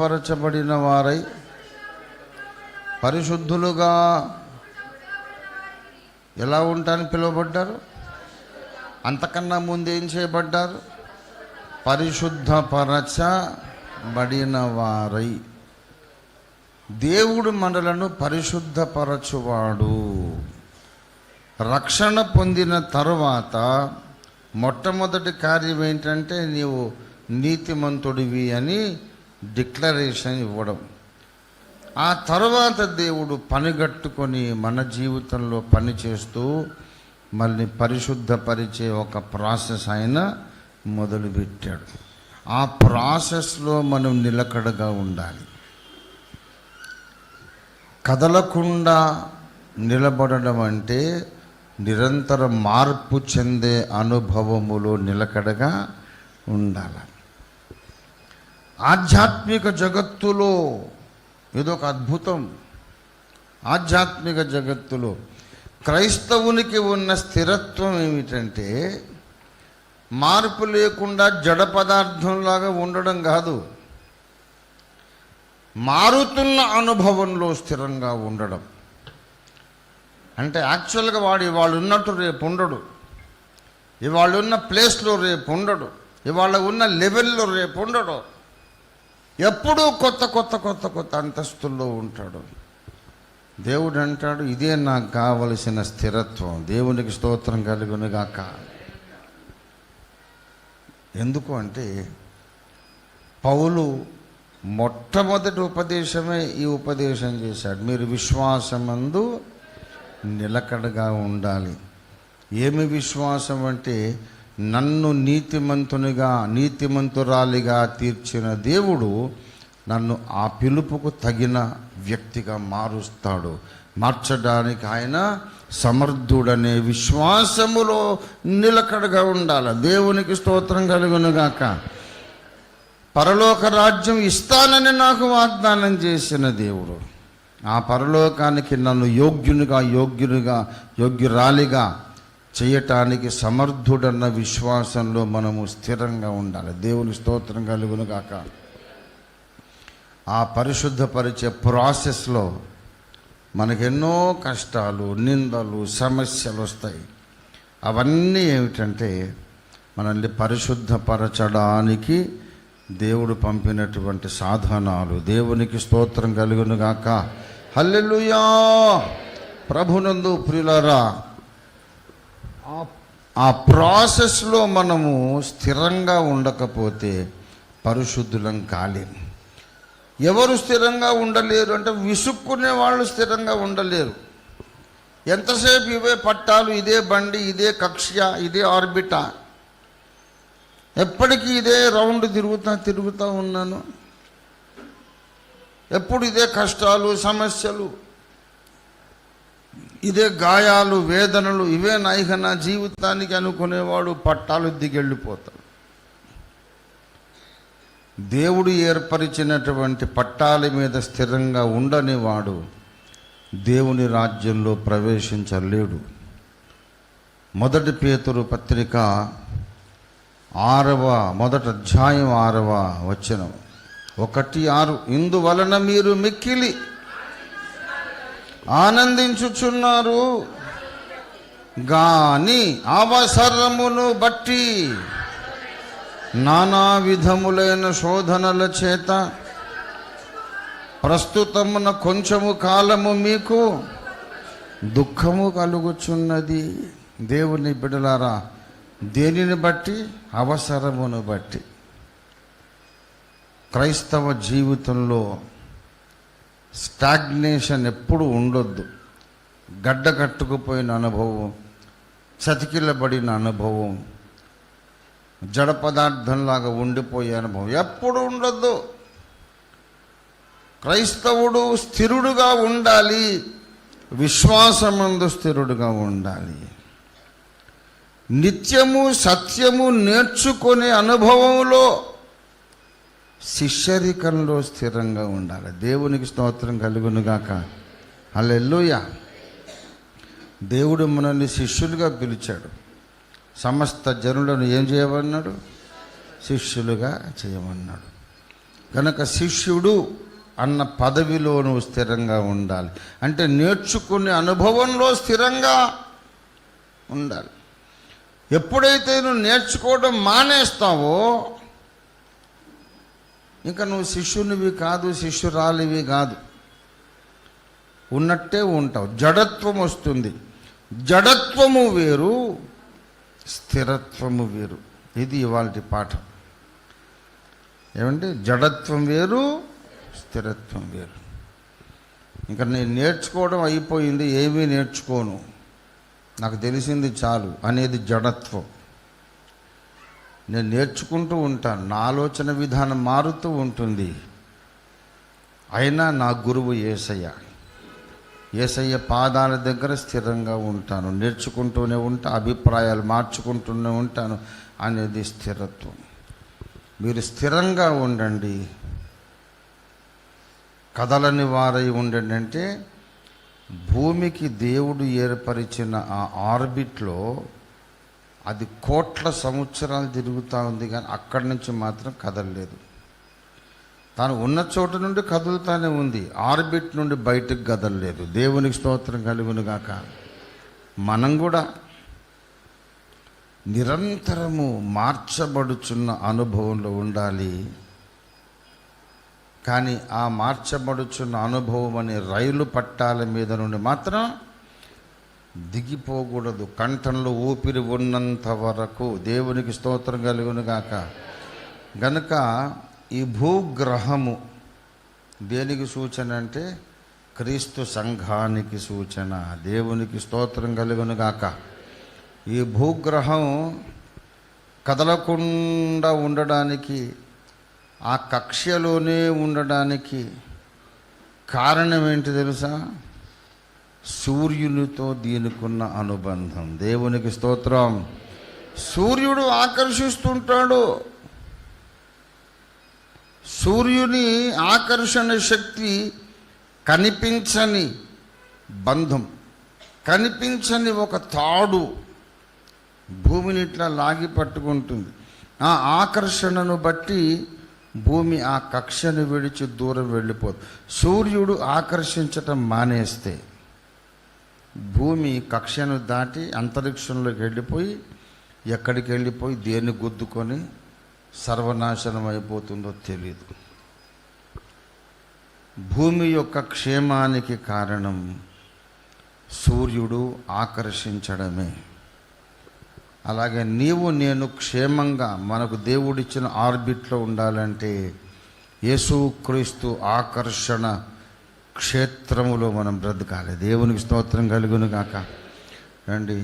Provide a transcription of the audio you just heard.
పరచబడిన వారై పరిశుద్ధులుగా ఎలా ఉంటారని పిలువబడ్డారు? అంతకన్నా ముందు ఏం చేయబడ్డారు? పరిశుద్ధపరచబడిన వారై. దేవుడు మనలను పరిశుద్ధపరచువాడు. రక్షణ పొందిన తరువాత మొట్టమొదటి కార్యం ఏంటంటే నీవు నీతిమంతుడివి అని డిక్లరేషన్ ఇవ్వడం. ఆ తర్వాత దేవుడు పనిగట్టుకొని మన జీవితంలో పని చేస్తూ మళ్ళీ పరిశుద్ధపరిచే ఒక ప్రాసెస్ ఆయన మొదలుపెట్టాడు. ఆ ప్రాసెస్లో మనం నిలకడగా ఉండాలి. కదలకుండా నిలబడడం అంటే నిరంతర మార్పు చెందే అనుభవములో నిలకడగా ఉండాలి. ఆధ్యాత్మిక జగత్తులో ఇదొక అద్భుతం. ఆధ్యాత్మిక జగత్తులో క్రైస్తవునికి ఉన్న స్థిరత్వం ఏమిటంటే మార్పు లేకుండా జడ పదార్థంలాగా ఉండడం కాదు. మారుతున్న అనుభవంలో స్థిరంగా ఉండడం. అంటే యాక్చువల్గా వాడు ఇవాళ ఉన్నట్టు రేపు ఉండడు. ఇవాళ ఉన్న ప్లేస్లో రేపు ఉండడు. ఇవాళ ఉన్న లెవెల్లో రేపు ఉండడు. ఎప్పుడూ కొత్త కొత్త కొత్త కొత్త అంతస్తుల్లో ఉంటాడు. దేవుడు అంటాడు ఇదే నాకు కావలసిన స్థిరత్వం. దేవునికి స్తోత్రం కలుగునుగాక. ఎందుకు అంటే పౌలు మొట్టమొదటి ఉపదేశమే ఈ ఉపదేశం చేశాడు. మీరు విశ్వాసమందు నిలకడగా ఉండాలి. ఏమి విశ్వాసం అంటే నన్ను నీతిమంతునిగా నీతిమంతురాలిగా తీర్చిన దేవుడు నన్ను ఆ పిలుపుకు తగిన వ్యక్తిగా మారుస్తాడు. మార్చడానికి ఆయన సమర్థుడనే విశ్వాసములో నిలకడగా ఉండాలి. దేవునికి స్తోత్రం కలుగునుగాక. పరలోక రాజ్యం ఇస్తానని నాకు వాగ్దానం చేసిన దేవుడు. ఆ పరలోకానికి నన్ను యోగ్యునిగా యోగ్యునిగా యోగ్యురాలిగా చేయటానికి సమర్థుడన్న విశ్వాసంలో మనము స్థిరంగా ఉండాలి. దేవుని స్తోత్రం కలుగును కాక ఆ పరిశుద్ధపరిచే ప్రాసెస్లో మనకెన్నో కష్టాలు నిందలు సమస్యలు వస్తాయి. అవన్నీ ఏమిటంటే మనల్ని పరిశుద్ధపరచడానికి దేవుడు పంపినటువంటి సాధనాలు. దేవునికి స్తోత్రం కలుగునుగాక హల్లెలుయా! ప్రభునందు ప్రియులరా ఆ- ప్రాసెస్లో మనము స్థిరంగా ఉండకపోతే పరిశుద్ధులం కాలేము ఎవరు స్థిరంగా ఉండలేరు అంటే విసుక్కునే వాళ్ళు స్థిరంగా ఉండలేరు. ఎంతసేపు ఇవే పట్టాలు ఇదే బండి ఇదే కక్ష్య ఇదే ఆర్బిటా. ఎప్పటికీ ఇదే రౌండ్ తిరుగుతా తిరుగుతూ ఉన్నాను. ఎప్పుడు ఇదే కష్టాలు సమస్యలు. ఇదే గాయాలు వేదనలు ఇవే నాయిక నా జీవితానికి అనుకునేవాడు పట్టాలు దిగెళ్ళిపోతాడు. దేవుడు ఏర్పరిచినటువంటి పట్టాల మీద స్థిరంగా ఉండని వాడు దేవుని రాజ్యంలో ప్రవేశించలేడు. మొదటి పేతురు పత్రిక ఆరవ మొదటి అధ్యాయం ఆరవ వచనం. ఒకటి ఆరు ఇందువలన మీరు మిక్కిలి ఆనందించుచున్నారు. గాని అవసరమును బట్టి నానా విధములైన శోధనల చేత ప్రస్తుతమున కొంచెము కాలము మీకు దుఃఖము కలుగుచున్నది. దేవుని బిడలారా దేనిని బట్టి? అవసరమును బట్టి. క్రైస్తవ జీవితంలో స్టాగ్నేషన్ ఎప్పుడు ఉండొద్దు. గడ్డ కట్టుకుపోయిన అనుభవం చతికిలబడిన అనుభవం జడ పదార్థంలాగా ఉండిపోయే అనుభవం ఎప్పుడు ఉండొద్దు. క్రైస్తవుడు స్థిరుడుగా ఉండాలి. విశ్వాసమందు స్థిరుడుగా ఉండాలి. నిత్యము సత్యము నేర్చుకునే అనుభవంలో శిష్యరికంలో స్థిరంగా ఉండాలి. దేవునికి స్తోత్రం కలుగునుగాక. అల్లెల్లుయ దేవుడు మనల్ని శిష్యులుగా పిలిచాడు. సమస్త జనులను ఏం చేయమన్నాడు? శిష్యులుగా చేయమన్నాడు. కనుక శిష్యుడు అన్న పదవిలో నువ్వు స్థిరంగా ఉండాలి. అంటే నేర్చుకునే అనుభవంలో స్థిరంగా ఉండాలి. ఎప్పుడైతే నువ్వు నేర్చుకోవడం మానేస్తావో ఇంకా నువ్వు శిష్యునివి కాదు శిష్యురాలివి కాదు. ఉన్నట్టే ఉంటావు. జడత్వం వస్తుంది. జడత్వము వేరు స్థిరత్వము వేరు. ఇది ఇవాళ పాఠం. ఏమంటే జడత్వం వేరు స్థిరత్వం వేరు. ఇంకా నేను నేర్చుకోవడం అయిపోయింది ఏమీ నేర్చుకోను. నాకు తెలిసింది చాలు అనేది జడత్వం. నేను నేర్చుకుంటూ ఉంటాను నా ఆలోచన విధానం మారుతూ ఉంటుంది. అయినా నా గురువు ఏసయ్య. ఏసయ్య పాదాల దగ్గర స్థిరంగా ఉంటాను. నేర్చుకుంటూనే ఉంటా అభిప్రాయాలు మార్చుకుంటూనే ఉంటాను అనేది స్థిరత్వం. మీరు స్థిరంగా ఉండండి. కదలని వారై ఉండండి అంటే భూమికి దేవుడు ఏర్పరిచిన ఆ ఆర్బిట్లో అది కోట్ల సంవత్సరాలు తిరుగుతూ ఉంది కానీ అక్కడి నుంచి మాత్రం కదలలేదు. తాను ఉన్న చోటు నుండి కదులుతానే ఉంది. ఆర్బిట్ నుండి బయటకు కదలలేదు. దేవునికి స్తోత్రం కలుగునుగాక. మనం కూడా నిరంతరము మార్చబడుచున్న అనుభవంలో ఉండాలి. కానీ ఆ మార్చబడుచున్న అనుభవం అనే రైలు పట్టాల మీద నుండి మాత్రం దిగిపోకూడదు. కంఠంలో ఊపిరి ఉన్నంత వరకు దేవునికి స్తోత్రం కలుగును గాక. గనుక ఈ భూగ్రహము దేనికి సూచన అంటే క్రీస్తు సంఘానికి సూచన దేవునికి స్తోత్రం కలుగును గాక. ఈ భూగ్రహం కదలకుండా ఉండడానికి ఆ కక్ష్యలోనే ఉండడానికి కారణం ఏంటి తెలుసా? సూర్యునితో దీనికున్న అనుబంధం. దేవునికి స్తోత్రం. సూర్యుడు ఆకర్షిస్తుంటాడు. సూర్యుని ఆకర్షణ శక్తి కనిపించని బంధం కనిపించని ఒక తాడు భూమిని ఇట్లా లాగి పట్టుకుంటుంది. ఆ ఆకర్షణను బట్టి భూమి ఆ కక్షను విడిచి దూరం వెళ్ళిపోదు సూర్యుడు ఆకర్షించటం మానేస్తే భూమి కక్షను దాటి అంతరిక్షంలోకి వెళ్ళిపోయి ఎక్కడికి వెళ్ళిపోయి దేన్ని గుద్దుకొని సర్వనాశనం అయిపోతుందో తెలియదు భూమి యొక్క క్షేమానికి కారణం సూర్యుడు ఆకర్షించడమే. అలాగే నీవు నేను క్షేమంగా మనకు దేవుడిచ్చిన ఆర్బిట్లో ఉండాలంటే యేసుక్రీస్తు ఆకర్షణ క్షేత్రములో మనం బ్రతకాలి. దేవునికి స్తోత్రం కలుగును కాక రండి.